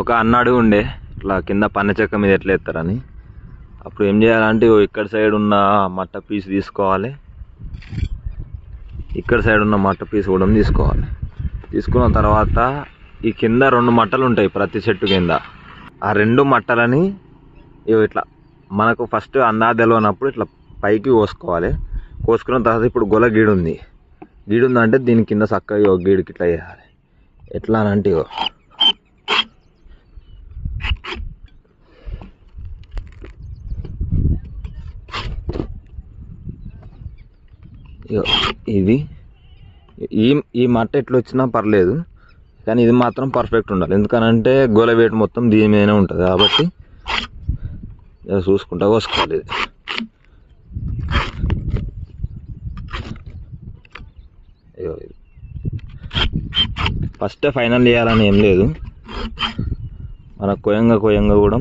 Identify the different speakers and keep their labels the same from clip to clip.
Speaker 1: ఒక అన్నాడు ఉండే ఇట్లా కింద పన్న చెక్క మీద ఎట్లా ఎత్తారని. అప్పుడు ఏం చేయాలంటే ఇగో ఇక్కడ సైడ్ ఉన్న మట్ట పీస్ తీసుకోవాలి. ఇక్కడ సైడ్ ఉన్న మట్ట పీస్ కూడా తీసుకోవాలి. తీసుకున్న తర్వాత ఈ కింద రెండు మట్టలు ఉంటాయి ప్రతి చెట్టు కింద. ఆ రెండు మట్టలని ఇగో ఇట్లా మనకు ఫస్ట్ అందా తెలియనప్పుడు ఇట్లా పైకి కోసుకోవాలి. కోసుకున్న తర్వాత ఇప్పుడు గొల గీడు ఉంది గీడు ఉందంటే దీని కింద చక్కగా ఇగో గీడుకి ఇట్లా చేయాలి. ఎట్లా అని అంటే ఇది. ఈ ఈ మట్ట ఎట్లా వచ్చినా పర్లేదు కానీ ఇది మాత్రం పర్ఫెక్ట్ ఉండాలి. ఎందుకనంటే గోల వేటు మొత్తం దీని మీదనే ఉంటుంది కాబట్టి చూసుకుంటా కోసుకోవాలి ఇది. ఫస్ట్ ఫైనల్ చేయాలని ఏం లేదు. మన కొయంగా కొయంగా కూడా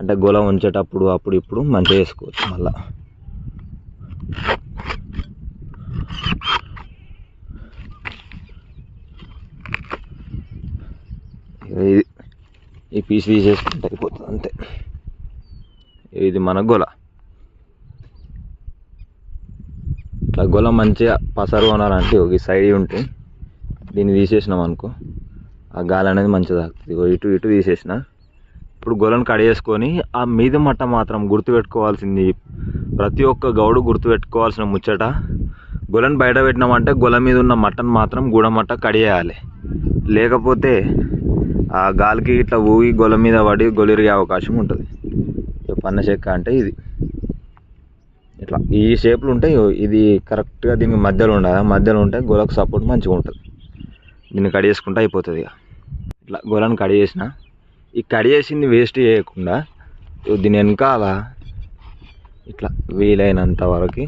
Speaker 1: అంటే గోల ఉంచేటప్పుడు అప్పుడు ఇప్పుడు మంచిగా చేసుకోవచ్చు మళ్ళీ ఇది ఈ పీస్ తీసేసుకుంటే అయిపోతుంది అంతే. ఇది మన గొల. ఇట్లా గొల మంచిగా పసరు కొనాలంటే ఒక సైడ్ ఉంటే దీన్ని తీసేసినాం అనుకో ఆ గాలి అనేది మంచిగా తాగుతుంది ఇటు ఇటు తీసేసిన. ఇప్పుడు గొలను కడిగేసుకొని ఆ మీద మట్ట మాత్రం గుర్తుపెట్టుకోవాల్సింది. ప్రతి ఒక్క గౌడు గుర్తుపెట్టుకోవాల్సిన ముచ్చట గొలను బయట పెట్టినామంటే గొల మీద ఉన్న మట్టను మాత్రం గూడమట్ట కడిగేయాలి లేకపోతే ఆ గాలికి ఇట్లా ఊగి గొల మీద పడి గొలిరిగే అవకాశం ఉంటుంది. పన్న చెక్క అంటే ఇది. ఇట్లా ఈ షేప్లు ఉంటాయి ఇది కరెక్ట్గా దీనికి మధ్యలో ఉండాలి. మధ్యలో ఉంటే గొలకు సపోర్ట్ మంచిగా ఉంటుంది. దీన్ని కడిగేసుకుంటే అయిపోతుంది ఇక ఇట్లా గొలను కడిగేసిన ఈ కడిగేసింది వేస్ట్ చేయకుండా దీని వెనకాల ఇట్లా వీలైనంత వరకు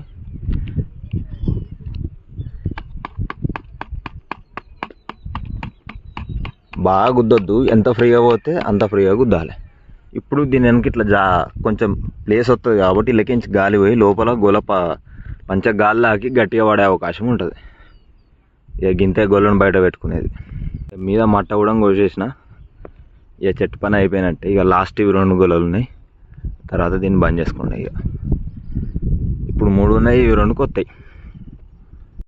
Speaker 1: బాగా గుద్దొద్దు ఎంత ఫ్రీగా పోతే అంత ఫ్రీగా గుద్దాలి. ఇప్పుడు దీని వెనక ఇట్లా జా కొంచెం ప్లేస్ వస్తుంది కాబట్టి ఇళ్ళకించి గాలి పోయి లోపల గొలప మంచిగా గాలి లాగి గట్టిగా పడే అవకాశం ఉంటుంది. ఇక గింతే గొల్లను బయట పెట్టుకునేది. మీద మట్ట కూడా కోసేసిన ఇక చెట్టు పని అయిపోయినట్టే. ఇక లాస్ట్ ఇవి రెండు గొలలు ఉన్నాయి. తర్వాత దీన్ని బంద్ చేసుకోండి ఇక ఇప్పుడు మూడు ఉన్నాయి ఇవి రెండు కొత్తాయి.